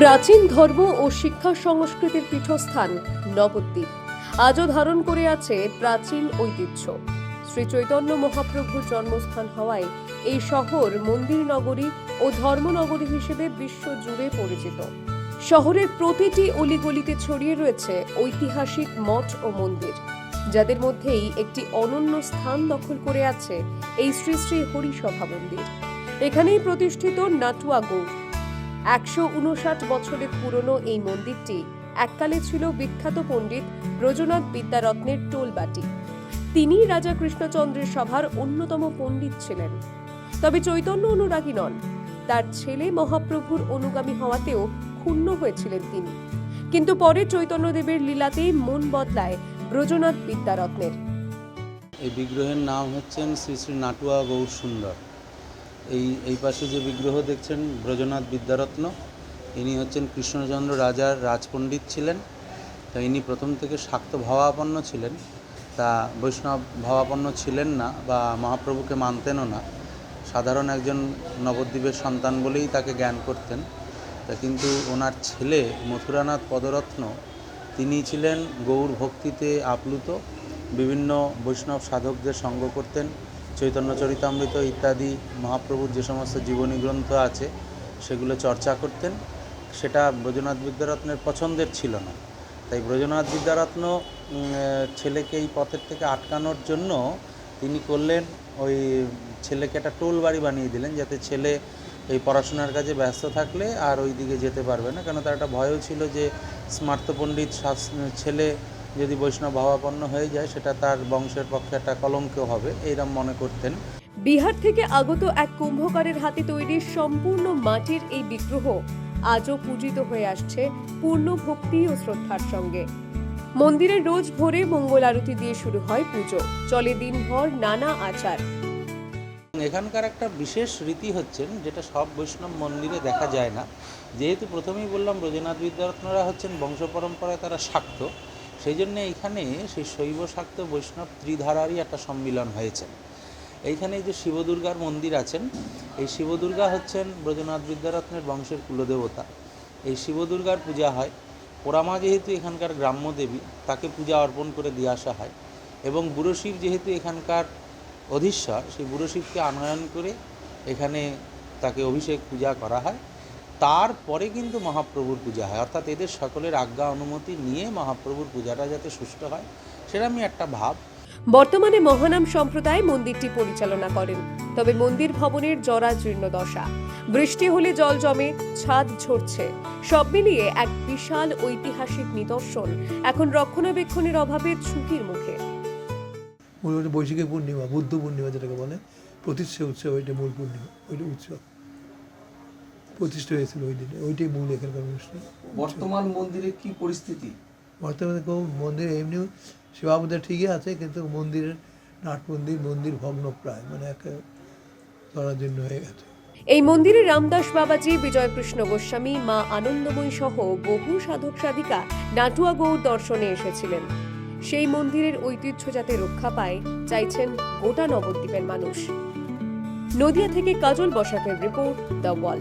প্রাচীন ধর্ম ও শিক্ষা সংস্কৃতির পীঠস্থান নবদ্বীপ। আজও ধারণ করে আছে প্রাচীন ঐতিহ্য। শ্রী চৈতন্য মহাপ্রভুর জন্মস্থান হওয়ায় এই শহর মন্দির নগরী ও ধর্মনগরী হিসেবে বিশ্ব জুড়ে পরিচিত। শহরের প্রতিটি অলিগলিতে ছড়িয়ে রয়েছে ঐতিহাসিক মঠ ও মন্দির। যাদের মধ্যেই একটি অনন্য স্থান দখল করে আছে এই শ্রী শ্রী হরিসভা মন্দির। এখানেই প্রতিষ্ঠিত নাটুয়া গৌড় একশো উনষাট বছরের পুরনো এই মন্দিরটি এককালে ছিল বিখ্যাত পণ্ডিত ব্রজনাথ বিদ্যারত্নের টোলবাটি। তিনি রাজা কৃষ্ণচন্দ্রের সভার অন্যতম পণ্ডিত ছিলেন। তবে চৈতন্য অনুরাগী নন। তার ছেলে মহাপ্রভুর অনুগামী হওয়াতেও ক্ষুণ্ণ হয়েছিলেন তিনি। কিন্তু পরে চৈতন্যদেবের লীলাতেই মন বদলায় ব্রজনাথ বিদ্যারত্নের। এই বিগ্রহের নাম হচ্ছেন শ্রী শ্রী নাটুয়া গৌর সুন্দর এই এই পাশে যে বিগ্রহ দেখছেন, ব্রজনাথ বিদ্যারত্ন, ইনি হচ্ছেন কৃষ্ণচন্দ্র রাজার রাজপণ্ডিত ছিলেন। তা ইনি প্রথম থেকে শাক্ত ভাবাপন্ন ছিলেন। তা বৈষ্ণব ভাবাপন্ন ছিলেন না বা মহাপ্রভুকে মানতেনও না। সাধারণ একজন নবদ্বীপের সন্তান বলেই তাকে জ্ঞান করতেন। তা কিন্তু ওনার ছেলে মথুরানাথ পদরত্ন, তিনি ছিলেন গৌর ভক্তিতে আপ্লুত। বিভিন্ন বৈষ্ণব সাধকদের সঙ্গ করতেন। চৈতন্য চরিতামৃত ইত্যাদি মহাপ্রভুর যে সমস্ত জীবনী গ্রন্থ আছে, সেগুলো চর্চা করতেন। সেটা ব্রজনাথ বিদ্যারত্নের পছন্দের ছিল না। তাই ব্রজনাথ বিদ্যারত্ন ছেলেকে এই পথের থেকে আটকানোর জন্য তিনি করলেন, ওই ছেলেকে একটা টোল বাড়ি বানিয়ে দিলেন, যাতে ছেলে এই পড়াশোনার কাজে ব্যস্ত থাকলে আর ওই দিকে যেতে পারবে না। কেন তার একটা ভয়ও ছিল যে স্মার্ত পণ্ডিত ছেলে যদি বৈষ্ণব ভাবাপন্ন হয়ে যায় সেটা তার বংশের পক্ষে একটা কলঙ্ক হবে এইরকম মনে করতেন। বিহার থেকে আগত এক কুম্ভকারের হাতে তৈরি সম্পূর্ণ মাটির এই বিগ্রহ আজও পূজিত হয়ে আসছে পূর্ণ ভক্তি ও শ্রদ্ধার সঙ্গে। মন্দিরে রোজ ভোরে মঙ্গল আরতি দিয়ে শুরু হয় পুজো চলে দিনভর নানা আচার। এখানকার একটা বিশেষ রীতি হচ্ছেন যেটা সব বৈষ্ণব মন্দিরে দেখা যায় না। যেহেতু প্রথমেই বললাম ব্রজনাথ বিদ্যারত্নরা হচ্ছেন বংশ পরম্পরায় তারা শাক্ত সেই জন্য এইখানে সেই শৈব শাক্ত বৈষ্ণব ত্রিধারারই একটা সম্মিলন হয়েছে। এইখানে যে শিবদুর্গার মন্দির আছেন, এই শিবদুর্গা হচ্ছেন ব্রজনাথ বিদ্যারত্নের বংশের কুলদেবতা। এই শিবদুর্গার পূজা হয়। পোড়ামা যেহেতু এখানকার গ্রাম্য দেবী, তাকে পূজা অর্পণ করে দিয়ে আসা হয়। এবং বুড়ো শিব যেহেতু এখানকার অধীশ্বর, সেই বুড়ো শিবকে আনয়ন করে এখানে তাকে অভিষেক পূজা করা হয়। তারপরে কিন্তু মহাপ্রভুর পূজা হয়। অর্থাৎ এদের সকলের আজ্ঞা অনুমতি নিয়ে মহাপ্রভুর পূজাটা যাতে সুষ্ঠু হয় সেরকমই একটা ভাব। বর্তমানে মহানাম সম্প্রদায় মন্দিরটি পরিচালনা করেন তবে মন্দির ভবনের জরাজীর্ণ দশা। বৃষ্টি হলে জল জমে ছাদ ঝরছে। সব মিলিয়ে এক বিশাল ঐতিহাসিক নিদর্শন। এখন রক্ষণাবেক্ষণের অভাবে ঝুঁকির মুখে। বৈশাখী পূর্ণিমা বুদ্ধ পূর্ণিমা যেটাকে বলে প্রতিষ্ঠা উৎসব ওইটা মূল পূর্ণিমা ওইটা উৎসব। প্রতিষ্ঠা হয়েছিল ওই দিনে ওইটাই মূল এখানকার অনুষ্ঠান বর্তমান মন্দিরের কি পরিস্থিতি? বর্তমানে কেউ মন্দির এমনিও সেবাবুদা ঠিকই আছে কিন্তু মন্দিরের নাট মন্দির মন্দির ভগ্ন প্রায় মানে একে জন্য হয়ে গেছে। এই মন্দিরে রামদাস বাবাজি বিজয়কৃষ্ণ গোস্বামী মা আনন্দময়ী সহ বহু সাধক সাধিকা নাটুয়া গৌর দর্শনে এসেছিলেন। সেই মন্দিরের ঐতিহ্য যাতে রক্ষা পায় চাইছেন গোটা নবদ্বীপের মানুষ। নদিয়া থেকে কাজল বসাকের রিপোর্ট দ্য ওয়াল।